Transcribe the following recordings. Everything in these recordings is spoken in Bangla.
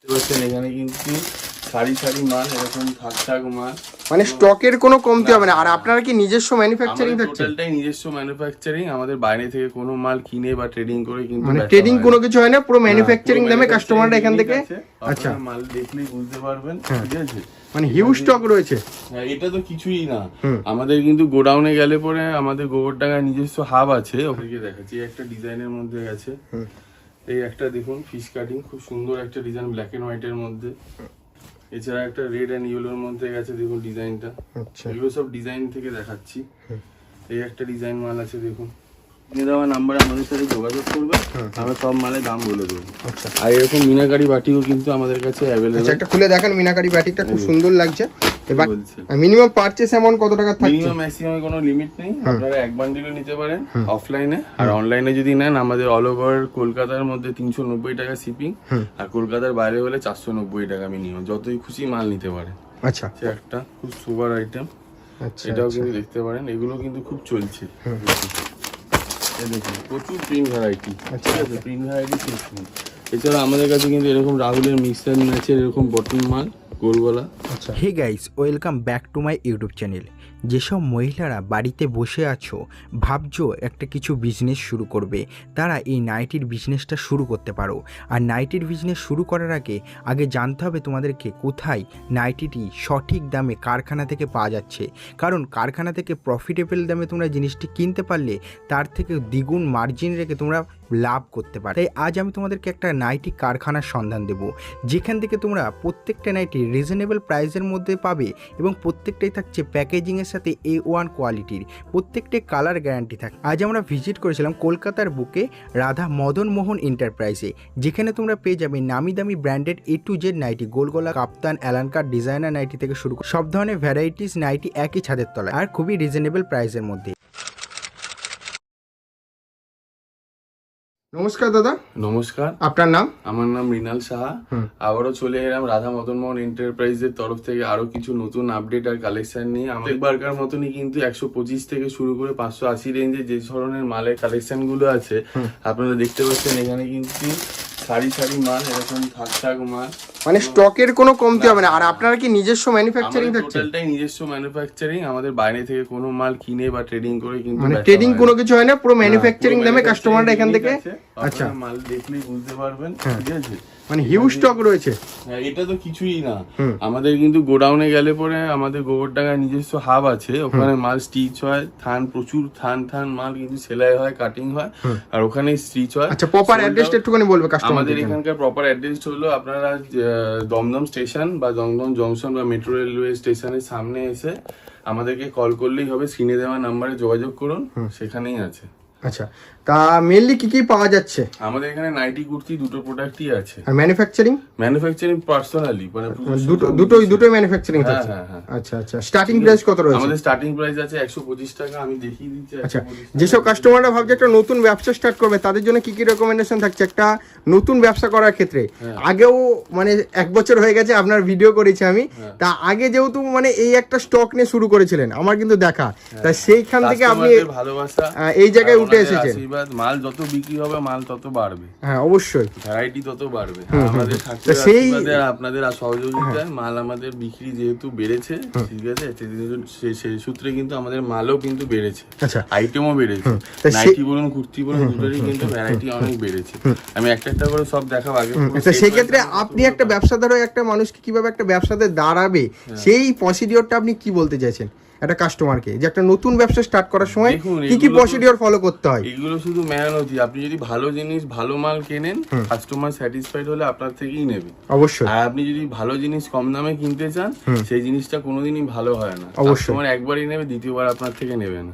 দেখতে পাচ্ছেন এখানে কিন্তু সারি সারি মাল এরকম থাক থাক মাল। মানে স্টকের কোনো কমতি হবে না। আর আপনারা কি নিজস্ব ম্যানুফ্যাকচারিং আমাদের থাকছে টোটালটাই নিজস্ব ম্যানুফ্যাকচারিং আমাদের বাইরে থেকে কোনো মাল কিনে বা ট্রেডিং করে কিন্তু মানে ট্রেডিং হয় কোনো কিছু হয় না পুরো না, ম্যানুফ্যাকচারিং পুরো দামে কাস্টমাররা এখান থেকে আচ্ছা। মাল দেখলেই বুঝতে পারবেন ঠিক আছে? মানে হিউজ স্টক রয়েছে। হ্যাঁ, এটা তো কিছুই না। আমাদের কিন্তু গোডাউনে গেলে পরে আমাদের গোবর গোবরডাঙ্গায় নিজস্ব হাব আছে ওখানে দেখাচ্ছি। একটা ডিজাইনের মধ্যে গেছে। হুম। এই একটা দেখুন ফিশ কাটিং খুব সুন্দর একটা ডিজাইন ব্ল্যাক এন্ড হোয়াইট এর মধ্যে। এছাড়া একটা রেড এন্ড ইয়েলোর মধ্যে গেছে দেখুন ডিজাইনটা আচ্ছা। এগুলো সব ডিজাইন থেকে দেখাচ্ছি। এই একটা ডিজাইন মাল আছে দেখুন। নিয়ে দেওয়া নাম্বারে আমাদের সাথে যোগাযোগ করবে আমরা সব মালের দাম বলে দেবো। আচ্ছা। আর এরকম মিনাকারি বাটিও কিন্তু আমাদের কাছে আচ্ছা অ্যাভেলেবেল একটা খুলে দেখেন মিনাকারি বাটিটা খুব সুন্দর লাগছে। এবার মিনিমাম অ্যামাউন্ট কত টাকা থাকছে? মিনিমাম ম্যাক্সিমাম কোনো লিমিট নেই। আপনারা এক বান্ডিলও নিতে পারেন অফলাইনে আর অনলাইনে যদি নেন আমাদের অল ওভার কলকাতার মধ্যে তিনশো নব্বই টাকা শিপিং আর কলকাতার বাইরে হলে টাকা মিনিমাম যতই খুশি মাল নিতে পারেন। আচ্ছা। একটা খুব সুপার আইটেম আচ্ছা এটাও কিন্তু দেখতে পারেন। এগুলো কিন্তু খুব চলছে। দেখুন প্রচুর প্রিন্ট ভ্যারাইটি ঠিক আছে প্রিন্ট ভ্যারাইটি শেষ এছাড়া আমাদের কাছে কিন্তু এরকম রাহুলের মিক্সার ম্যাচের এরকম বটন মাল গোলগলা। আচ্ছা। Hey guys welcome back to my YouTube channel যেসব মহিলারা বাড়িতে বসে আছো, ভাবছ একটা কিছু বিজনেস শুরু করবে, তারা এই নাইটির বিজনেসটা শুরু করতে পারো। আর নাইটির বিজনেস শুরু করার আগে আগে জানতে হবে তোমাদেরকে কোথায় নাইটিটি সঠিক দামে কারখানা থেকে পাওয়া যাচ্ছে। কারণ কারখানা থেকে প্রফিটেবল দামে তোমরা জিনিসটি কিনতে পারলে, তার থেকে দ্বিগুণ মার্জিন রেখে তোমরা লাভ করতে পারো। আজ আমি তোমাদেরকে একটা নাইটি কারখানার সন্ধান দেবো। যেখান থেকে তোমরা প্রত্যেকটা নাইটি রিজনেবল প্রাইসের মধ্যে পাবে এবং প্রত্যেকটাই থাকছে প্যাকেজিংয়ের সাথে এ ওয়ান কোয়ালিটির প্রত্যেকটি কালার গ্যারান্টি থাকে। আজ আমরা ভিজিট করেছিলাম কলকাতার বুকে রাধা মদন মোহন এন্টারপ্রাইজে যেখানে তোমরা পেয়ে যাবে নামি দামি branded A to Z nighty, গোলগোলা, কাপ্তান, অ্যালানকার ডিজাইনার নাইটি থেকে শুরু সব ধরনের ভ্যারাইটিস নাইটি একই ছাদের তলায়, আর খুবই রিজনেবল প্রাইসের মধ্যে। নমস্কার দাদা। নমস্কার। আপনার নাম? আমার নাম মৃণাল সাহা। আবারও চলে এলাম রাধা মদন মোহন এন্টারপ্রাইজের তরফ থেকে আরও কিছু নতুন আপডেট আর কালেকশন নিয়ে। আমাদের বার্কার মতনই কিন্তু একশো পঁচিশ থেকে শুরু করে পাঁচশো আশি রেঞ্জে যে ধরনের মালের কালেকশনগুলো আছে আপনারা দেখতে পাচ্ছেন এখানে কিন্তু সারি সারি মাল এরকম থাক থাক মাল। মানে স্টকের কোনো কমতি হবে না। আর আপনারা কি নিজস্ব ম্যানুফ্যাকচারিং থাকছে? টোটালটাই নিজস্ব ম্যানুফ্যাকচারিং আমাদের বাইরে থেকে কোনো মাল কিনে বা ট্রেডিং করে কিন্তু মানে ট্রেডিং কোনো কিছু হয় না পুরো ম্যানুফ্যাকচারিং দামে কাস্টমাররা এখান থেকে? আচ্ছা। মাল দেখলেই বুঝতে পারবেন। ঠিক আছে? মানে হিউজ স্টক রয়েছে। হ্যাঁ, এটা তো কিছুই না। আমাদের কিন্তু গোডাউনে গেলে পরে আমাদের গোবরডাঙ্গায় নিজস্ব হাব আছে। ওখানে মাল স্টিচ হয় থান প্রচুর থান থান মাল কিন্তু সেলাই হয় কাটিং হয়। আর ওখানে স্টিচ হয়। আচ্ছা প্রপার অ্যাড্রেসটা একটুখানি বলবে আমাদের এখানকার প্রপার অ্যাড্রেস হলো আপনারা দমদম স্টেশন বা দমদম জংশন বা মেট্রো রেলওয়ে স্টেশনের সামনে এসে আমাদেরকে কল করলেই হবে। স্ক্রিনে দেওয়া নাম্বারে যোগাযোগ করুন। সেখানেই আছে। আচ্ছা তা মেনলি কি কি পাওয়া যাচ্ছে? আমাদের এখানে নাইটি কুর্তি দুটো প্রোডাক্টই আছে। আর ম্যানুফ্যাকচারিং ম্যানুফ্যাকচারিং পার্সোনালি মানে দুটো দুটোই দুটোই ম্যানুফ্যাকচারিং হ্যাঁ, হ্যাঁ, হ্যাঁ। আচ্ছা আচ্ছা। স্টার্টিং প্রাইস কত রয়েছে? আমাদের স্টার্টিং প্রাইস আছে একশো পঁচিশ টাকা আমি দেখিয়ে দিচ্ছি আচ্ছা যেসব কাস্টমাররা ভাবছে একটা নতুন ব্যবসা স্টার্ট করবে তাদের জন্য কি কি রেকমেন্ডেশন থাকছে? একটা নতুন ব্যবসা করার ক্ষেত্রে। হ্যাঁ। আগেও মানে এক বছর হয়ে গেছে আপনার ভিডিও করেছি আমি। তা আগে যেহেতু মানে এই একটা স্টক নিয়ে শুরু করেছিলেন আমার কিন্তু দেখা। তা সেইখান থেকে আপনি হ্যাঁ। ভালোবাসা এই জায়গায় উঠে এসেছেন। মাল যত বিক্রি হবে মাল তত বাড়বে। হ্যাঁ অবশ্যই। ভ্যারাইটি তত বাড়বে। আমাদের সেই- আপনাদের সহযোগিতায় মাল আমাদের বিক্রি যেহেতু বেড়েছে ঠিক আছে? সেই- সেই- সেই সূত্রে কিন্তু আমাদের মালও কিন্তু বেড়েছে। আচ্ছা। আইটেমও বেড়েছে। নাইটি বলুন কুর্তি বলুন দুটোরই কিন্তু ভ্যারাইটি অনেক বেড়েছে। আমি একটা একটা করে সব দেখাবো আগে আচ্ছা set সেক্ষেত্রে আপনি একটা ব্যবসাদার একটা মানুষকে কীভাবে একটা ব্যবসাতে দাঁড়াবে হ্যাঁ। সেই প্রসিডিওরটা আপনি কি বলতে চাইছেন? একটা কাস্টমারকে যে একটা নতুন ব্যবসা স্টার্ট করার সময় কি কি প্রসিডিওর ফলো করতে হয়? এগুলো শুধু মেহনতি আপনি যদি ভালো জিনিস ভালো মাল কেনেন কাস্টমার স্যাটিসফাইড হলে আপনার থেকেই নেবে। অবশ্যই। আর আপনি যদি ভালো জিনিস কম দামে কিনতে চান সেই জিনিসটা কোনোদিনই ভালো হয় না। অবশ্যই। কাস্টমার একবারই নেবে দ্বিতীয়বার আপনার থেকে নেবে না।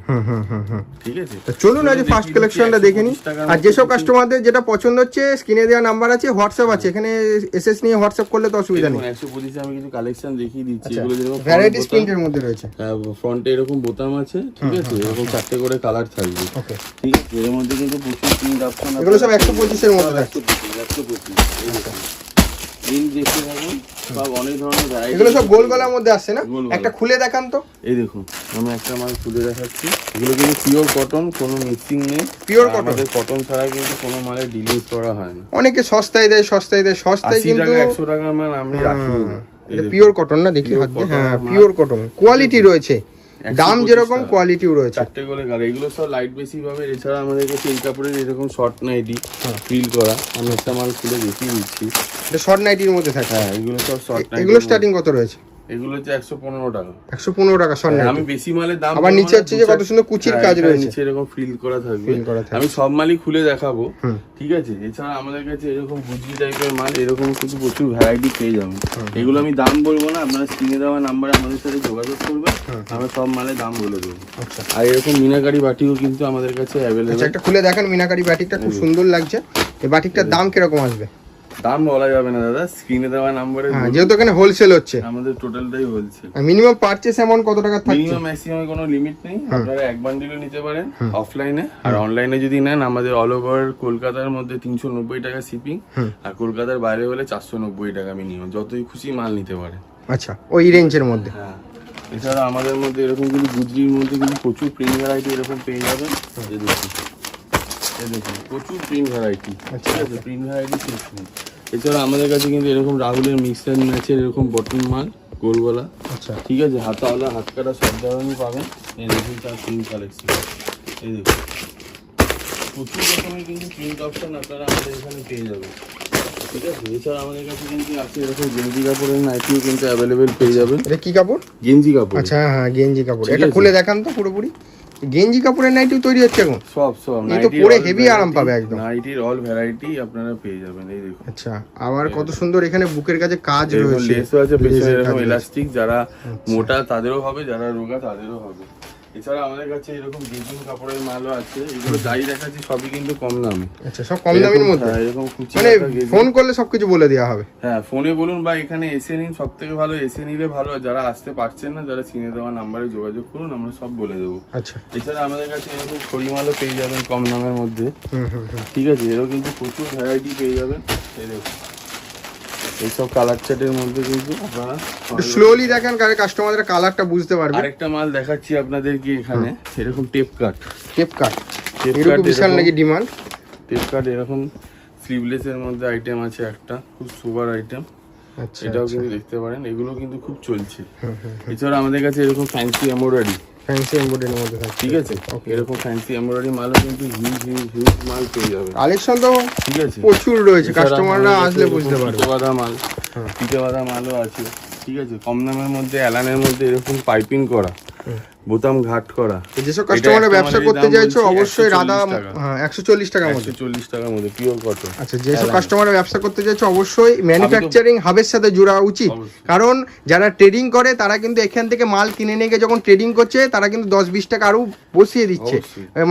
ঠিক আছে? চলুন আজ ফার্স্ট কালেকশনটা দেখে নিই। আর যেসব কাস্টমারদের যেটা পছন্দ হচ্ছে স্ক্রিনে দেওয়া নাম্বার আছে হোয়াটসঅ্যাপ আছে। এখানে এসএস নিয়ে হোয়াটসঅ্যাপ করলে তো অসুবিধা নেই। একশো পঁচিশে আমি কিছু কালেকশন দেখিয়ে দিচ্ছি। আচ্ছা। এগুলো যেরকম ভ্যারাইটিস প্রিন্টের মধ্যে রয়েছে। ফ্রন্টে এরকম বোতাম আছে ঠিক আছে? এরকম চারটে করে কালার থাকবে। ওকে। ঠিক আছে? এর মধ্যে কিন্তু প্রচুর প্রিন্ট অপশন এগুলো সব 125 এর মধ্যে একশো পঁচিশ একশো পঁচিশ এই দেখুন। প্রিন্ট দেখতে থাকুন সব অনেক ধরনের ভ্যারাইটি এগুলো সব গোল গলার মধ্যে আসছে না? একটা খুলে দেখান তো। এই দেখুন আমি একটা মাল তুলে দেখাচ্ছি। এগুলো কিন্তু পিওর কটন কোনো মিক্সিং নেই। আর cotton? আমাদের কটন ছাড়া কিন্তু কোনো মালে ডিলিট করা হয় না। অনেকে সস্তায় দেয় সস্তায় দেয় সস্তায় কিন্তু টাকা একশো টাকার মাল আমি রাখি। না। পিওর কটন না? দেখি হ্যাঁ পিওর কটন কোয়ালিটি রয়েছে। দাম যেরকম কোয়ালিটিও রয়েছে। চারটে করে গাড়ি। এগুলো সব লাইট বেশি পাবে। এছাড়া আমাদের কাছে এই কাপড়ের এরকম শর্ট নাইটি ফিল করা। আমি একটা মাল খুলে দেখিয়ে দিচ্ছি। এটা শর্ট নাইটির মধ্যে থাকে। হ্যাঁ এগুলো সব শর্ট এগুলো স্টার্টিং কত রয়েছে? এগুলো হচ্ছে একশো পনেরো টাকা। একশো পনেরো টাকা আমি বেশি মালের দাম আবার নিচে হচ্ছে যে কত সুন্দর কুচির হ্যাঁ, কাজ রয়েছে। নিচে এরকম ফিল করা থাকবে। Fill করা থাকবে। আমি সব মালই খুলে দেখাবো। ঠিক আছে? এছাড়া আমাদের কাছে এরকম গুজি টাইপের মাল এরকম কিন্তু প্রচুর ভ্যারাইটি পেয়ে যাবেন। এগুলো আমি দাম বলব না আপনারা স্ক্রিনে দেওয়া নাম্বারে আমাদের সাথে যোগাযোগ করবেন আমরা সব মালের দাম বলে দেবো। আচ্ছা। আর এরকম মিনাকারি বাটিও কিন্তু আমাদের কাছে আচ্ছা অ্যাভেলেবেল একটা খুলে দেখেন মিনাকারি বাটিকটা খুব সুন্দর লাগছে। এই বাটিকটার দাম কীরকম আসবে? দাম বলা যাবে না দাদা। স্ক্রিনে দেওয়া নাম্বারে হ্যাঁ যেহেতু এখানে হোলসেল হচ্ছে। আমাদের টোটালটাই বলছে মিনিমাম পারচেস অ্যামাউন্ট কত টাকা থাকছে? মিনিমাম ম্যাক্সিমাম কোনো লিমিট নেই। আপনারা এক বান্ডিলও নিতে পারেন অফলাইনে আর অনলাইনে যদি নেন আমাদের অল ওভার কলকাতার মধ্যে তিনশো নব্বই টাকা শিপিং আর কলকাতার বাইরে হলে চারশো নব্বই টাকা মিনিমাম যতই খুশি মাল নিতে পারেন। আচ্ছা ওই রেঞ্জের মধ্যে। হ্যাঁ। এছাড়া আমাদের মধ্যে এরকম কিন্তু গুজরির মধ্যে কিন্তু প্রচুর প্রিন্ট ভ্যারাইটি এরকম পেয়ে যাবেন। এই দেখুন। প্রচুর প্রিন্ট ভ্যারাইটি ঠিক আছে প্রিন্ট ভ্যারাইটি শেষ নেই। এছাড়া আমাদের কাছে কিন্তু এরকম রাহুলের মিক্সার ম্যাচের এরকম বটন মাল গোলগলা। আচ্ছা। ঠিক আছে হাতাওয়ালা হাত কাটা সব ধরনের পাবেন। এই দেখুন তার প্রিন্ট কালেকশন এই দেখুন। প্রচুর রকমের কিন্তু প্রিন্ট অপশন আপনারা আমাদের এখানে পেয়ে যাবেন। ঠিক আছে এছাড়া আমাদের কাছে কিন্তু আছে এরকম গেঞ্জি কাপড়ের নাইটিও কিন্তু অ্যাভেলেবেল পেয়ে যাবেন। এটা কি কাপড়? গেঞ্জি কাপড়। আচ্ছা হ্যাঁ হ্যাঁ গেঞ্জি কাপড়। এটা খুলে দেখান তো পুরোপুরি। গেঞ্জি কাপড়ের নাইটিও তৈরি হচ্ছে এখন? সব সব এই তো পরে হেভি আরাম পাবে একদম। নাইটির অল ভ্যারাইটি আপনারা পেয়ে যাবেন এই দেখুন। আচ্ছা আবার কত সুন্দর এখানে বুকের কাছে কাজ রয়েছে। লেসও আছে পেছনে এরকম ইলাস্টিক এলাস্টিক যারা মোটা তাদেরও হবে যারা রোগা তাদেরও হবে। এছাড়া আমাদের কাছে এরকম গেজিং কাপড়ের মালও আছে। এগুলো যাই দেখাচ্ছি সবই কিন্তু কম দামে। আচ্ছা সব কম দামের মধ্যে? হ্যাঁ, এরকম মানে ফোন করলে সবকিছু বলে দেওয়া হবে। হ্যাঁ ফোনে বলুন বা এখানে এসে নিন সব থেকে ভালো এসে নিলে ভালো। যারা আসতে পারছেন না যারা চিনে দেওয়া নাম্বারে যোগাযোগ করুন আমরা সব বলে দেবো। আচ্ছা। এছাড়া আমাদের কাছে এরকম খড়ি মালও পেয়ে যাবেন কম দামের মধ্যে। ঠিক আছে এরও কিন্তু প্রচুর ভ্যারাইটি পেয়ে যাবেন। এই দেখুন। এইসব কালার চার্টের মধ্যে কিন্তু আপনারা স্লোলি দেখেন কাস্টমারদের কালারটা বুঝতে পারবে। আরেকটা মাল দেখাচ্ছি আপনাদেরকে এখানে। এরকম tape cut tape cut tape cut বিশাল নাকি ডিমান্ড টেপ কাট এরকম স্লিভলেসের মধ্যে আইটেম আছে একটা খুব সুপার আইটেম আচ্ছা এটাও কিন্তু দেখতে পারেন এগুলো কিন্তু খুব চলছে। এছাড়া আমাদের কাছে এরকম ফ্যান্সি এমব্রয়ডারি ফ্যান্সি এমব্রয়ডারির মধ্যে থাকে ঠিক আছে এরকম ফ্যান্সি এমব্রয়ডারি মালও কিন্তু হিউজ হিউজ হিউজ মাল পেয়ে যাবে। কালেকশন তো ঠিক আছে। প্রচুর রয়েছে কাস্টমাররা আসলে বুঝতে পারবে। বাঁধা মাল পিঠে বাঁধা মালও আছে। ঠিক আছে কম দামের মধ্যে অ্যালানের মধ্যে এরকম পাইপিং করা। বোতাম ঘাট করা যেসব কাস্টমাররা ব্যবসা করতে চাইছো অবশ্যই রাধা হ্যাঁ একশো চল্লিশ টাকার মধ্যে। চল্লিশ টাকার মধ্যে পিওর কটন আচ্ছা যেসব কাস্টমাররা ব্যবসা করতে চাইছো অবশ্যই ম্যানুফ্যাকচারিং হাবের সাথে জোড়া উচিত। কারণ যারা ট্রেডিং করে তারা কিন্তু এখান থেকে মাল কিনে নিয়ে গিয়ে যখন ট্রেডিং করছে তারা কিন্তু দশ বিশ টাকা আরও বসিয়ে দিচ্ছে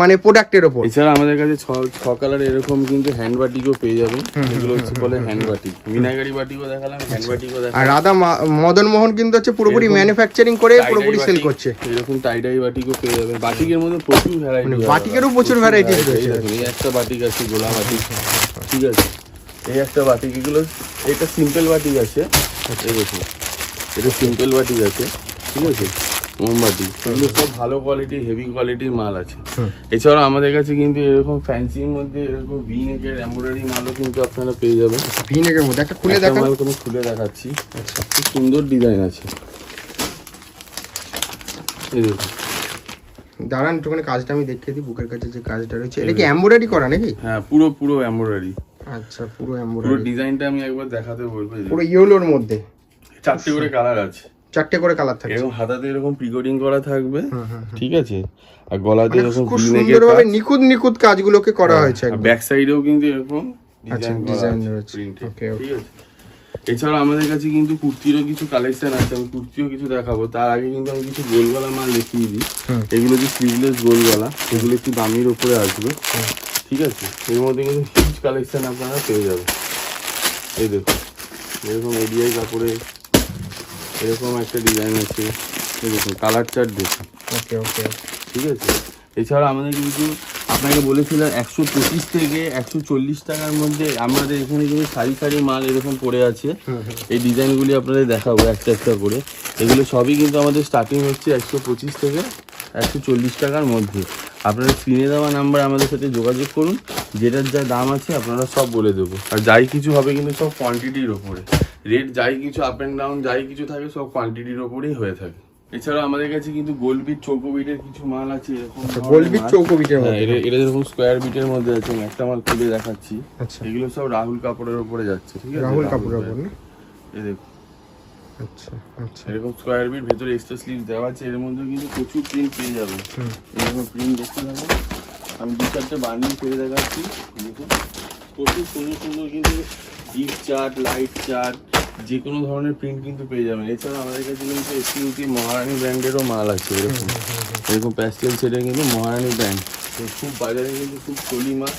মানে প্রোডাক্টের ওপর। এছাড়া আমাদের কাছে ছ ছ কালার এরকম কিন্তু হ্যান্ড বাটিকও পেয়ে যাবেন। এগুলো হচ্ছে বলে হ্যান্ড বাটিক মিনাগারি বাটিকও দেখালাম হ্যান্ড বাটিকও আর রাধা মদন মোহন কিন্তু হচ্ছে পুরোপুরি ম্যানুফ্যাকচারিং করে পুরোপুরি সেল করছে। এরকম টাইডাই বাটিকও পেয়ে যাবেন বাটিকের মধ্যে প্রচুর ভ্যারাইটি মানে বাটিকেরও প্রচুর varieties রয়েছে। এই একটা বাটিক আছে গোলা বাটিক। ঠিক আছে। এই একটা বাটিক এগুলো এটা সিম্পল বাটিক আছে। এই দেখুন এটা সিম্পল বাটিক আছে। ঠিক আছে? মোমবাতি। এগুলো সব ভালো কোয়ালিটি হেভি কোয়ালিটির মাল আছে। এছাড়াও আমাদের কাছে কিন্তু এরকম ফ্যান্সির মধ্যে এরকম ভি নেকের এমব্রয়ডারি মালও কিন্তু আপনারা পেয়ে যাবেন। ভিনেকের মধ্যে। একটা খুলে কোনো খুলে দেখাচ্ছি। খুব সুন্দর ডিজাইন আছে। দাঁড়ান একটুখানি কাজটা আমি দেখিয়ে দিই বুকের কাছে যে কাজটা রয়েছে। এটা কি এমব্রয়ডারি করা নাকি? হ্যাঁ পুরো পুরো এমব্রয়ডারি আচ্ছা পুরো পুরো ডিজাইনটা আমি একবার দেখাতে বলব পুরো ইয়েলোর মধ্যে। চারটে করে কালার আছে। চারটে করে কালার থাকে এরকম হাতাতে এরকম প্রিকোডিং করা থাকবে। ঠিক আছে? আর গলাতে এরকম খুব সুন্দরভাবে কাজ। নিখুঁত নিখুঁত কাজগুলোকে করা হয়েছে ব্যাক সাইডেও কিন্তু এরকম আচ্ছা, ডিজাইন রয়েছে। ঠিক আছে? এছাড়া আমাদের কাছে কিন্তু কুর্তিরও কিছু কালেকশন আছে আমি কুর্তিও কিছু দেখাবো। তার আগে কিন্তু আমি কিছু গোলগলা মাল দেখিয়ে দিই। এগুলো যে স্লিভলেস গোলগলা এগুলো একটু দামির ওপরে আসবে। ঠিক আছে? এর মধ্যে কিন্তু হিউজ কালেকশন আপনারা পেয়ে যাবেন। এই দেখুন এরকম এডিআই কাপড়ে এরকম একটা ডিজাইন আছে। এই দেখুন কালার চার্ট দেখুন। ওকে ওকে ঠিক আছে? এছাড়া আমাদের কিন্তু আপনাকে বলেছিলাম একশো পঁচিশ থেকে একশো চল্লিশ টাকার মধ্যে আমাদের এখানে কিন্তু সারি সারি মাল এরকম পড়ে আছে। এই ডিজাইনগুলি আপনাদের দেখাবো একটা একটা করে। এগুলো সবই কিন্তু আমাদের স্টার্টিং হচ্ছে একশো পঁচিশ থেকে একশো চল্লিশ টাকার মধ্যে। আপনারা স্ক্রিনে দেওয়া নাম্বার আমাদের সাথে যোগাযোগ করুন। যেটার যা দাম আছে আপনারা সব বলে দেবো। আর যাই কিছু হবে কিন্তু সব কোয়ান্টিটির ওপরে রেট যাই কিছু আপ অ্যান্ড ডাউন যাই কিছু থাকে সব কোয়ান্টিটির ওপরেই হয়ে থাকে। এছাড়াও আমাদের কাছে কিন্তু গোল বিট চৌকো বিটের কিছু মাল আছে এরকম গোলবিট মাল। চৌকো বিটের মধ্যে এটা এটা যেরকম স্কোয়ার বিটের মধ্যে আছে আমি একটা মাল খুলে দেখাচ্ছি। আচ্ছা। এগুলো সব রাহুল কাপড়ের উপরে যাচ্ছে ঠিক আছে? রাহুল কাপুরের brand। না? এই দেখুন। আচ্ছা আচ্ছা। এরকম স্কোয়ার বিট ভেতরে এক্সট্রা স্লিভ দেওয়া আছে এর মধ্যে কিন্তু প্রচুর প্রিন্ট পেয়ে হুম। এরকম প্রিন্ট দেখতে পাবেন আমি দু চারটে বান্ডিল করে দেখাচ্ছি দেখুন। প্রচুর সুন্দর সুন্দর কিন্তু ডিপ চার্ট লাইট চার্ট যে কোনো ধরনের প্রিন্ট কিন্তু পেয়ে যাবেন। এছাড়া আমাদের কাছে কিন্তু এসিউটি মহারানী ব্র্যান্ডেরও মাল আছে এরকম। এরকম প্যাস্টেল সেটের কিন্তু মহারানী ব্র্যান্ড তো খুব বাজারে কিন্তু খুব চলি মাল।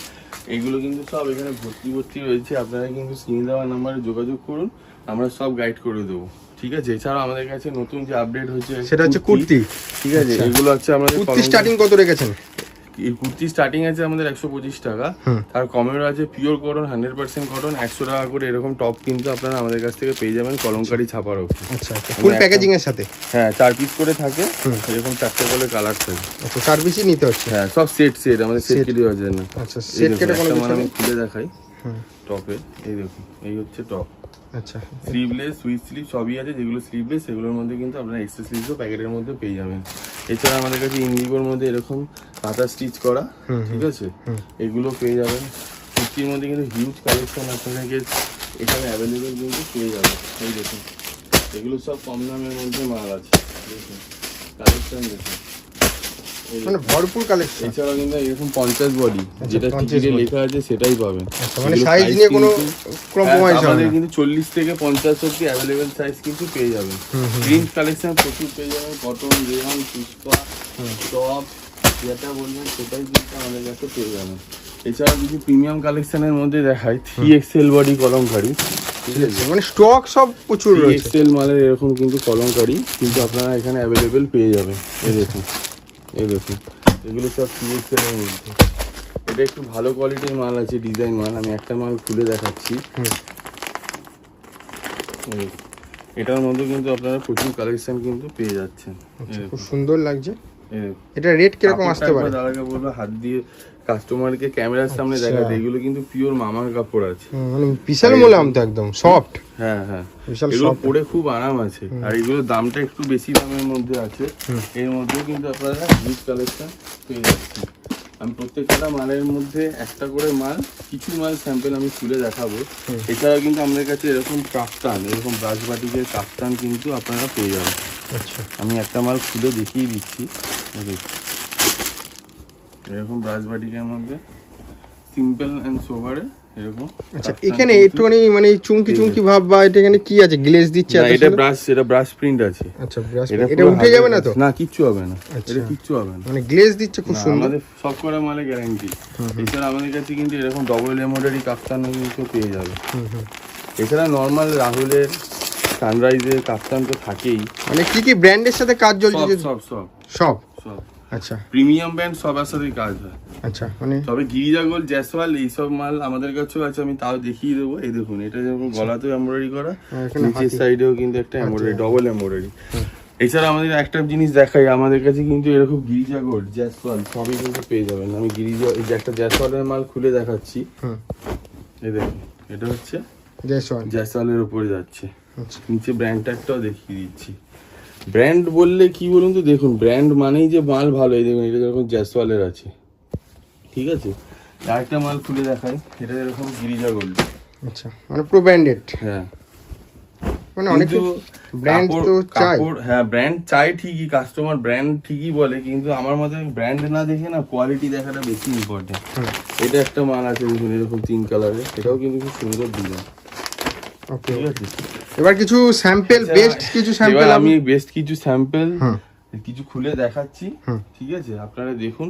এগুলো কিন্তু সব এখানে ভর্তি ভর্তি রয়েছে। আপনারা কিন্তু স্ক্রিন দেওয়া নাম্বারে যোগাযোগ করুন। আমরা সব গাইড করে দেবো। ঠিক আছে? এছাড়াও আমাদের কাছে নতুন যে আপডেট হচ্ছে সেটা হচ্ছে কুর্তি। ঠিক আছে? এগুলো হচ্ছে আমাদের কুর্তি স্টার্টিং কত রেখেছেন? এই কুর্তি স্টার্টিং আছে আমাদের একশো পঁচিশ টাকা। তার কমেরও আছে pure cotton hundred percent cotton একশো টাকা করে এরকম টপ কিন্তু আপনারা আমাদের কাছ থেকে পেয়ে যাবেন কলমকারি ছাপার ওপর আচ্ছা আচ্ছা। ফুল প্যাকেজিং এর সাথে? হ্যাঁ চার পিস করে থাকে। এরকম চারটে করে কালার থাকে। আচ্ছা চার পিসই নিতে হচ্ছে? হ্যাঁ সব সেট সেট আমাদের সেট। কেটে দেওয়ার জন্য আচ্ছা সেট কেটে মাল আমি খুলে দেখাই। টপে এই দেখুন এই হচ্ছে টপ আচ্ছা। স্লিভলেস সুইচ স্লিভ সবই আছে যেগুলো স্লিভলেস সেগুলোর মধ্যে কিন্তু আপনারা এক্সট্রা স্লিভসও প্যাকেটের মধ্যে পেয়ে যাবেন। এছাড়া আমাদের কাছে ইন্ডিগোর মধ্যে এরকম কাঁথা স্টিচ করা ঠিক আছে? এগুলো পেয়ে যাবেন। কুর্তির মধ্যে কিন্তু হিউজ কালেকশন আপনাদেরকে এখানে অ্যাভেলেবেল কিন্তু পেয়ে যাবেন। এই দেখুন এগুলো সব কম দামের মধ্যে মাল আছে দেখুন কালেকশন দেখুন। মানে ভরপুর কালেকশন কিন্তু এরকম পঞ্চাশ বডি যেটা টিকিটে লেখা আছে সেটাই পাবেন। আচ্ছা মানে সাইজ নিয়ে কোনো কম্প্রোমাইজ হ্যাঁ, হবে না। কিন্তু চল্লিশ থেকে পঞ্চাশ অব্দি অ্যাভেলেবেল সাইজ কিন্তু পেয়ে যাবেন। প্রিন্ট কালেকশন প্রচুর পেয়ে যাবেন কটন রেহন পুষ্পা টপ যেটা বলবেন সেটাই কিন্তু আমাদের কাছে পেয়ে যাবেন। এছাড়াও কিছু প্রিমিয়াম কালেকশনের মধ্যে দেখায় থ্রি এক্সেল বডি কলমকারি মানে স্টক সব প্রচুর রয়েছে। এক্সেল মালের এরকম কিন্তু কলমকারি কিন্তু আপনারা এখানে অ্যাভেলেবেল পেয়ে যাবেন। এই দেখুন এই দেখুন এগুলো সব থ্রি এক্সেল এর মধ্যে। এটা একটু ভালো কোয়ালিটির মাল আছে ডিজাইন মাল। আমি একটা মাল খুলে দেখাচ্ছি। এটার মধ্যে কিন্তু আপনারা প্রচুর কালেকশন কিন্তু পেয়ে যাচ্ছেন। আচ্ছা, খুব সুন্দর লাগছে। এটা রেট কীরকম আসতে পারে? দাদাকে বলব হাত দিয়ে কাস্টমারকে ক্যামেরার সামনে আচ্ছা। দেখাতে এগুলো কিন্তু পিওর মামার কাপড় আছে। মানে বিশাল মোলাম তো একদম সফট হ্যাঁ হ্যাঁ। বিশাল এগুলো পরে খুব আরাম আছে। আর এগুলোর দামটা একটু বেশি দামের মধ্যে আছে। এর মধ্যেও কিন্তু আপনারা হিউজ কালেকশন পেয়ে যাচ্ছেন। আমি প্রত্যেকটা মালের মধ্যে একটা করে মাল কিছু মাল স্যাম্পেল আমি তুলে দেখাবো। এছাড়াও কিন্তু আমাদের কাছে এরকম কাপ্তান এরকম ব্রাশ বাটিকের কাপ্তান কিন্তু আপনারা পেয়ে যাবেন। আচ্ছা। আমি একটা মাল খুলে দেখিয়ে দিচ্ছি। এরকম ব্রাশ বাটিকের মধ্যে সিম্পল সোভারে এরকম। আচ্ছা এখানে একটুখানি মানে চুমকি চুমকি ভাব বা এটা এখানে কি আছে? গ্লেজ দিচ্ছে না, এটা ব্রাশ এটা ব্রাশ প্রিন্ট আছে। আচ্ছা ব্রাশ এটা উঠে যাবে না তো? না কিচ্ছু হবে না। আচ্ছা। এটা কিচ্ছু হবে না। মানে গ্লেজ দিচ্ছে খুব সুন্দর। আমাদের সব করা মালে গ্যারান্টি এছাড়া আমাদের কাছে কিন্তু এরকম ডবল এমব্রয়ডারি কিন্তু পেয়ে যাবে। এছাড়া নর্মাল রাহুলের সানরাইজের কাপ্তান তো থাকেই। মানে কি কি ব্র্যান্ডের সাথে কাজ চলছে সব সব। সব? সব। আচ্ছা। প্রিমিয়াম ব্যান্ড সবার সাথেই কাজ হয়। আচ্ছা মানে? তবে গিরিজা গোল জ্যাসওয়াল এইসব মাল আমাদের কাছেও আছে আমি তাও দেখিয়ে দেবো। এই দেখুন এটা যেরকম গলাতেও এমব্রয়ডারি করা এখানে নিচের সাইডেও কিন্তু একটা এমব্রয়ডারি ডবল এমব্রয়ডারি এছাড়া আমাদের একটা জিনিস দেখাই আমাদের কাছে কিন্তু এরকম গিরিজা গোল্ড জ্যাসওয়াল সবই কিন্তু পেয়ে যাবেন। আমি গিরিজা এই যে একটা জ্যাসওয়ালের মাল খুলে দেখাচ্ছি। এই দেখুন এটা হচ্ছে জয়সওয়াল। জ্যাসওয়ালের উপরে যাচ্ছে। আচ্ছা। নিচে ব্র্যান্ড ট্যাগটাও দেখিয়ে দিচ্ছি। ব্র্যান্ড বললে কি বলুন তো? দেখুন ব্র্যান্ড মানেই যে মাল ভালো। এই দেখুন এটা যেরকম জ্যাসওয়ালের আছে। ঠিক আছে? আরেকটা মাল খুলে দেখাই। এটা এরকম গিরিজা গোল্ড আচ্ছা মানে প্রো ব্র্যান্ডেড হ্যাঁ। মানে অনেক ব্র্যান্ড তো চাই। হ্যাঁ ব্র্যান্ড চাই ঠিকই কাস্টমার ব্র্যান্ড ঠিকই বলে কিন্তু আমার মতে ব্র্যান্ড না দেখে না কোয়ালিটি দেখাটা বেশি ইম্পর্টেন্ট এটা একটা মাল আছে দেখুন এরকম তিন কালারের এটাও কিন্তু খুব সুন্দর ডিজাইন ঠিক আছে? এবার কিছু স্যাম্পল বেস্ট কিছু স্যাম্পল আমি বেস্ট কিছু স্যাম্পল কিছু খুলে দেখাচ্ছি। ঠিক আছে? আপনারা দেখুন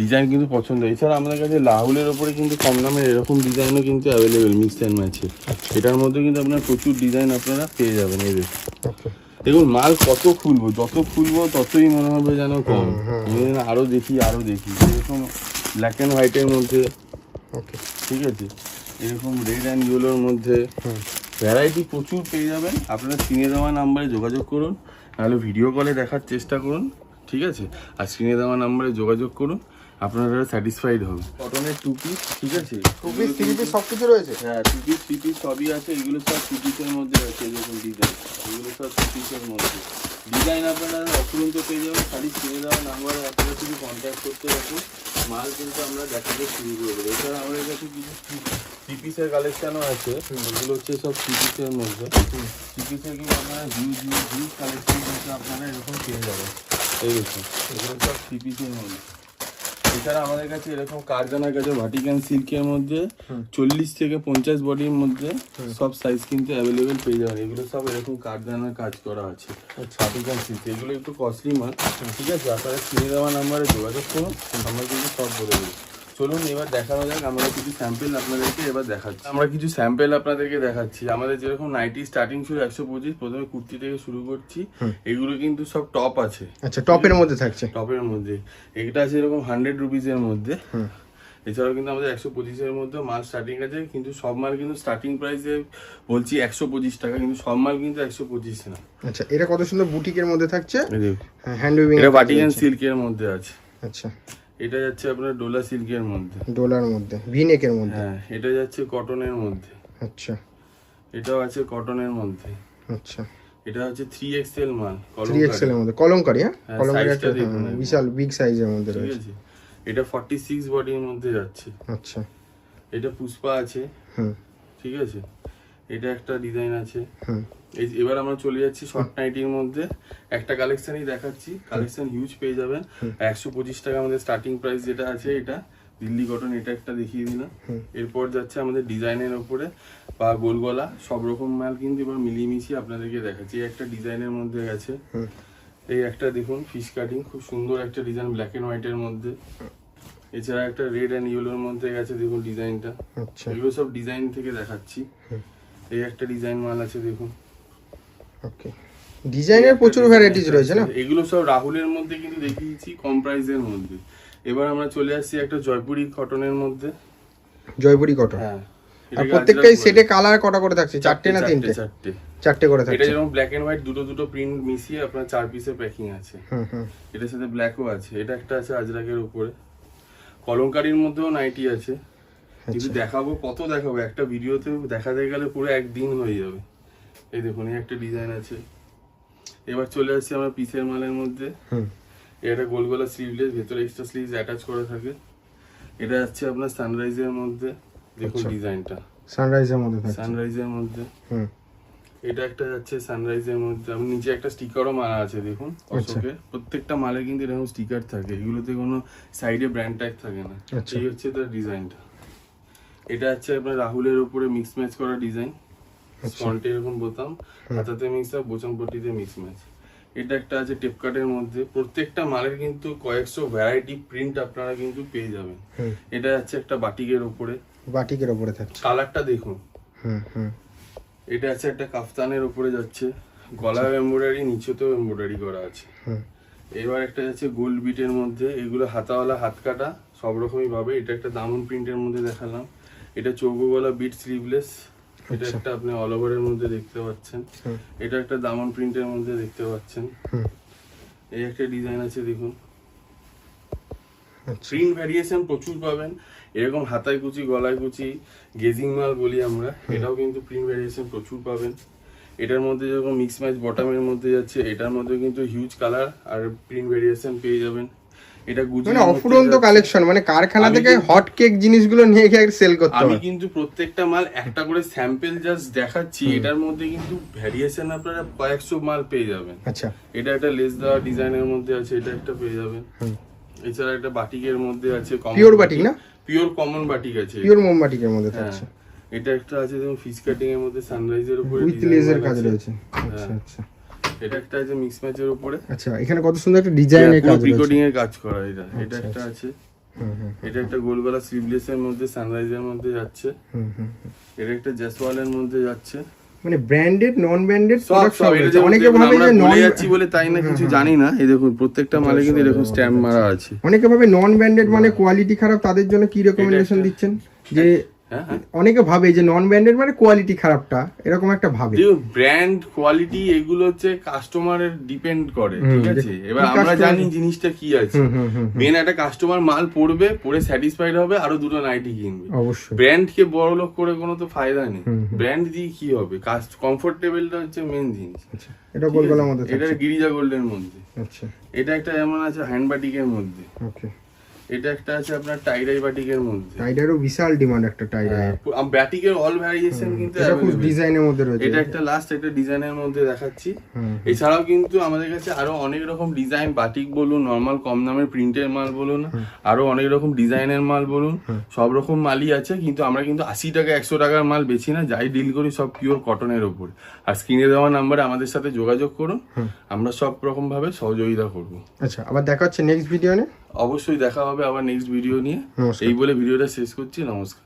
ডিজাইন কিন্তু পছন্দ। এছাড়া আমাদের কাছে লাহুলের ওপরে কিন্তু কম দামের এরকম ডিজাইনও কিন্তু অ্যাভেলেবেল মিক্স অ্যান্ড ম্যাচে আচ্ছা। এটার মধ্যে কিন্তু আপনার প্রচুর ডিজাইন আপনারা পেয়ে যাবেন এই দেখুন মাল কত খুলবো যত খুলবো ততই মনে হবে যেন কম। আমি যেন আরও দেখি আরও দেখি। এরকম ব্ল্যাক অ্যান্ড হোয়াইটের মধ্যে ঠিক আছে? এরকম রেড অ্যান্ড ইয়েলোর মধ্যে ভ্যারাইটি প্রচুর পেয়ে যাবেন। আপনারা স্ক্রিনে দেওয়া নাম্বারে যোগাযোগ করুন নাহলে ভিডিও কলে দেখার চেষ্টা করুন ঠিক আছে? আর স্ক্রিনে দেওয়া নাম্বারে যোগাযোগ করুন আপনারা স্যাটিসফাইড হবে কটনের টু পিস ঠিক আছে? টু পিস থ্রি পিস সব কিছু রয়েছে? হ্যাঁ টু পিস থ্রি পিস সবই আছে এগুলো সব টু পিসের মধ্যে আছে এরকম ডিজাইন এগুলো সব টু পিসের মধ্যে। ডিজাইন আপনারা অফুরন্ত পেয়ে যাবেন খালি স্ক্রিনে দেওয়া নাম্বারে আপনারা শুধু কন্ট্যাক্ট করতে রাখুন মাল কিন্তু আমরা দেখাতে শুরু করে এছাড়া আমাদের কাছে কিছু টিপিসের কালেকশনও আছে। এগুলো হচ্ছে সব থ্রি মধ্যে। থ্রি পিসের কিন্তু আপনারা হিউজ হিউজ হিউজ কালেকশন কিন্তু আপনারা এরকম পেয়ে যাবেন। এই দেখুন, এগুলো সব টিপিসের পিসের মধ্যে। এছাড়া আমাদের কাছে এরকম কারজানার কাছে ভাটিকান সিল্কের মধ্যে চল্লিশ থেকে পঞ্চাশ বডির মধ্যে সব সাইজ কিন্তু অ্যাভেলেবেল পেয়ে যাবেন। এগুলো সব এরকম কারজানার কাজ করা আছে। ভাটিকান সিল্ক এগুলো একটু কস্টলি মাল। ঠিক আছে আপনারা কিনে দেওয়া নাম্বারে যোগাযোগ করুন। আমরা কিন্তু সব বলে দেবো। চলুন এবার দেখানো যাক আমরা কিছু স্যাম্পেল আপনাদেরকে এবার দেখাচ্ছি। আমরা কিছু স্যাম্পেল আপনাদেরকে দেখাচ্ছি। আমাদের যেরকম নাইটি স্টার্টিং ছিল একশো পঁচিশ প্রথমে কুর্তি থেকে শুরু করছি। এগুলো কিন্তু সব টপ আছে। আচ্ছা টপের মধ্যে থাকছে। টপের মধ্যে। এটা আছে এরকম হান্ড্রেড রুপিসের মধ্যে। এছাড়াও কিন্তু আমাদের একশো পঁচিশের মধ্যে মাল স্টার্টিং আছে কিন্তু সব মাল কিন্তু স্টার্টিং প্রাইসে বলছি একশো পঁচিশ টাকা কিন্তু সব মাল কিন্তু একশো পঁচিশ না। আচ্ছা এটা কত সুন্দর বুটিকের মধ্যে থাকছে। হ্যান্ড উইভিং এটা বাটিকান সিল্কের মধ্যে আছে। আচ্ছা। এটা যাচ্ছে আপনার ডোলা সিল্কের মধ্যে। ডোলার মধ্যে ভি নেকের মধ্যে? হ্যাঁ এটা যাচ্ছে কটনের মধ্যে। আচ্ছা। এটাও আছে কটনের মধ্যে। আচ্ছা। এটা হচ্ছে থ্রি এক্সেল মাল থ্রি এক্সেল এর মধ্যে কলমকারি হ্যাঁ? হ্যাঁ, কলমকারি একটা হ্যাঁ। বিশাল বিগ সাইজের মধ্যে ঠিক রয়েছে। আছে? এটা ফর্টি সিক্স বডির মধ্যে যাচ্ছে। আচ্ছা। এটা পুষ্পা আছে। হুম। ঠিক আছে? এটা একটা ডিজাইন আছে। হুম। এই এবার আমরা চলে যাচ্ছি শর্ট নাইটির মধ্যে। একটা কালেকশনই দেখাচ্ছি। কালেকশন হিউজ পেয়ে যাবেন। একশো পঁচিশ টাকা আমাদের স্টার্টিং প্রাইস যেটা আছে এটা। দিল্লি কটন এটা একটা দেখিয়ে দিলাম। এরপর যাচ্ছে আমাদের ডিজাইনের ওপরে বা গোল গলা সব রকম মাল কিন্তু এবার মিলিয়ে মিশিয়ে আপনাদেরকে দেখাচ্ছি। এই একটা ডিজাইনের মধ্যে গেছে। এই একটা দেখুন ফিশ কাটিং খুব সুন্দর একটা ডিজাইন ব্ল্যাক এন্ড হোয়াইটের মধ্যে। এছাড়া একটা রেড অ্যান্ড ইয়েলোর মধ্যে গেছে দেখুন ডিজাইনটা আচ্ছা। এগুলো সব ডিজাইন থেকে দেখাচ্ছি। এই একটা ডিজাইন মাল আছে দেখুন। ওকে ডিজাইনের প্রচুর ভ্যারাইটিস রয়েছে না? এগুলো সব রাহুলের মধ্যে কিন্তু দেখিয়েছি কম প্রাইসের মধ্যে। এবার আমরা চলে আসছি একটা জয়পুরি কটনের মধ্যে। জয়পুরি কটন হ্যাঁ। আর প্রত্যেকটাই সেটে কালার কটা করে থাকছে? চারটে না তিনটে? চারটে চারটে। করে এটা থাকছে। যেরকম ব্ল্যাক এন্ড হোয়াইট দুটো দুটো প্রিন্ট মিশিয়ে আপনার চার পিসের প্যাকিং আছে। হুম হুম। এটার সাথে ব্ল্যাকও আছে। এটা একটা আছে আজরাকের উপরে। কলমকারির মধ্যেও নাইটি আছে। কিন্তু আচ্ছা। দেখাবো কত দেখাবো? একটা ভিডিওতে দেখাতে গেলে পুরো একদিন হয়ে যাবে। এই দেখুন এই একটা ডিজাইন আছে। এবার চলে আসছি আমরা পিসের মালের মধ্যে। হুম। এটা গোল গোলা স্লিভলেস ভেতরে এক্সট্রা স্লিভস অ্যাটাচ করা থাকে। এটা যাচ্ছে আপনার সানরাইজের মধ্যে। দেখুন আচ্ছা। ডিজাইনটা সানরাইজের মধ্যে সানরাইজের মধ্যে। হুম। এটা একটা যাচ্ছে সানরাইজের মধ্যে। আমি নিচে একটা স্টিকারও মারা আছে দেখুন আচ্ছা। অশোকের। প্রত্যেকটা মালে কিন্তু এরকম স্টিকার থাকে। এগুলোতে কোনো সাইডে ব্র্যান্ড ট্যাগ থাকে না। আচ্ছা। এই হচ্ছে তার ডিজাইনটা এটা হচ্ছে আপনার রাহুলের উপরে মিক্স ম্যাচ করা ডিজাইন আচ্ছা। ফ্রন্টে এরকম বোতাম হাতাতে মিক্স আর বোচাম পট্টিতে মিক্স ম্যাচ এটা একটা আছে টেপ কাটের মধ্যে। প্রত্যেকটা মালের কিন্তু কয়েকশো ভ্যারাইটি প্রিন্ট আপনারা কিন্তু পেয়ে যাবেন। এটা যাচ্ছে একটা বাটিকের উপরে বাটিকের ওপরে থাকছে। কালারটা দেখুন। এটা আছে একটা কাফতানের উপরে যাচ্ছে। গলায় এমব্রয়ডারি নিচেতেও এমব্রয়ডারি করা আছে। এবার একটা যাচ্ছে গোল্ড বিটের মধ্যে। এগুলো হাতাওয়ালা হাত কাটা সব রকমই ভাবে এটা একটা দামন প্রিন্টের মধ্যে দেখালাম। এটা চৌকো গলা বিট স্লিভলেস এটা আচ্ছা। একটা আপনি অল ওভারের মধ্যে দেখতে পাচ্ছেন। এটা একটা দামন প্রিন্টের মধ্যে দেখতে পাচ্ছেন। এই একটা ডিজাইন আছে দেখুন। আচ্ছা। প্রিন্ট ভ্যারিয়েশন প্রচুর পাবেন। এরকম হাতায় কুচি গলায় কুচি গেজিং মাল বলি আমরা এটাও কিন্তু প্রিন্ট ভ্যারিয়েশন প্রচুর পাবেন। এটার মধ্যে যেরকম মিক্স ম্যাচ বটমের মধ্যে যাচ্ছে এটার মধ্যে কিন্তু হিউজ কালার আর প্রিন্ট ভ্যারিয়েশন পেয়ে যাবেন। এটা মানে অফুরন্ত কালেকশন মানে কারখানা থেকে হট কেক জিনিসগুলো নিয়ে গিয়ে সেল করতে আমি কিন্তু প্রত্যেকটা মাল একটা করে স্যাম্পল জাস্ট দেখাচ্ছি এটার মধ্যে কিন্তু ভ্যারিয়েশন আপনারা কয়েকশো মাল পেয়ে যাবেন। আচ্ছা। এটা একটা লেস দেওয়া ডিজাইনের মধ্যে আছে এটা একটা পেয়ে যাবেন। এছাড়া একটা বাটিকের মধ্যে আছে Pure বাটিক না? পিওর কমন বাটিক আছে। পিওর মোমবাটিকের মধ্যে হ্যাঁ। এটা একটা আছে যেমন ফিশ কাটিং এর মধ্যে সানরাইজের উপরে উইথ লেজার কাজ রয়েছে। আচ্ছা হ্যাঁ। আচ্ছা। এটা একটা আছে মিক্স ম্যাচের উপরে। আচ্ছা এখানে কত সুন্দর একটা কাজ পিকোডিং এর কাজ করা এটা। এটা আচ্ছা, একটা আছে। হুম হুম এটা একটা গোলগলা স্লিভলেস এর মধ্যে সানরাইজের মধ্যে যাচ্ছে। হুম হুম এটা একটা জ্যাসওয়ালের মধ্যে যাচ্ছে। মানে ব্র্যান্ডেড নন ব্র্যান্ডেড সব সব এটা অনেকে ভাবে যে নন যাচ্ছি বলে তাই না কিছু জানি না। এই দেখুন প্রত্যেকটা মালে কিন্তু এরকম স্ট্যাম্প মারা আছে। অনেকে ভাবে নন ব্র্যান্ডেড মানে কোয়ালিটি খারাপ তাদের জন্য কি রেকমেন্ডেশন দিচ্ছেন? যে অনেকে ভাবে যে নন ব্র্যান্ডেড মানে কোয়ালিটি খারাপটা এরকম একটা ভাবে। ব্র্যান্ড কোয়ালিটি এগুলো হচ্ছে কাস্টমারের ডিপেন্ড করে ঠিক আছে? এবার আমরা জানি জিনিসটা কি আছে। মেন একটা কাস্টমার মাল পড়বে পরে স্যাটিসফাইড হবে আরও দুটো নাইটি কিনবে। অবশ্যই। ব্র্যান্ড কে বড় লোক করে কোনো তো ফায়দা নেই। ব্র্যান্ড দিয়ে কি হবে? কাস্ট কমফোর্টেবলটা হচ্ছে মেন জিনিস। আচ্ছা এটা গোলগোলার মধ্যে এটা গিরিজা গোল্ডের মধ্যে। আচ্ছা। এটা একটা যেমন আছে হ্যান্ড বাটিকের মধ্যে। ওকে। এটা একটা আছে আপনার টাইডাই বাটিকের মধ্যে। টাইডারও বিশাল ডিমান্ড একটা টাইডার ব্যাটিকের অল ভ্যারিয়েশন কিন্তু এটা খুব ডিজাইনের মধ্যে রয়েছে। এটা একটা লাস্ট একটা ডিজাইনের মধ্যে দেখাচ্ছি। এছাড়াও কিন্তু আমাদের কাছে আরও অনেক রকম ডিজাইন বাটিক বলুন নর্মাল কম দামের প্রিন্টের মাল বলুন আরও অনেক রকম ডিজাইনের মাল বলুন সব রকম মালই আছে কিন্তু আমরা কিন্তু আশি টাকা একশো টাকার মাল বেছি না যাই ডিল করি সব পিওর কটনের ওপর আর স্ক্রিনে দেওয়া নাম্বারে আমাদের সাথে যোগাযোগ করুন আমরা সব রকম ভাবে সহযোগিতা করব। আচ্ছা আবার দেখা হচ্ছে নেক্সট ভিডিও অবশ্যই দেখা হবে আবার নেক্সট ভিডিও নিয়ে। এই বলে ভিডিওটা শেষ করছি নমস্কার।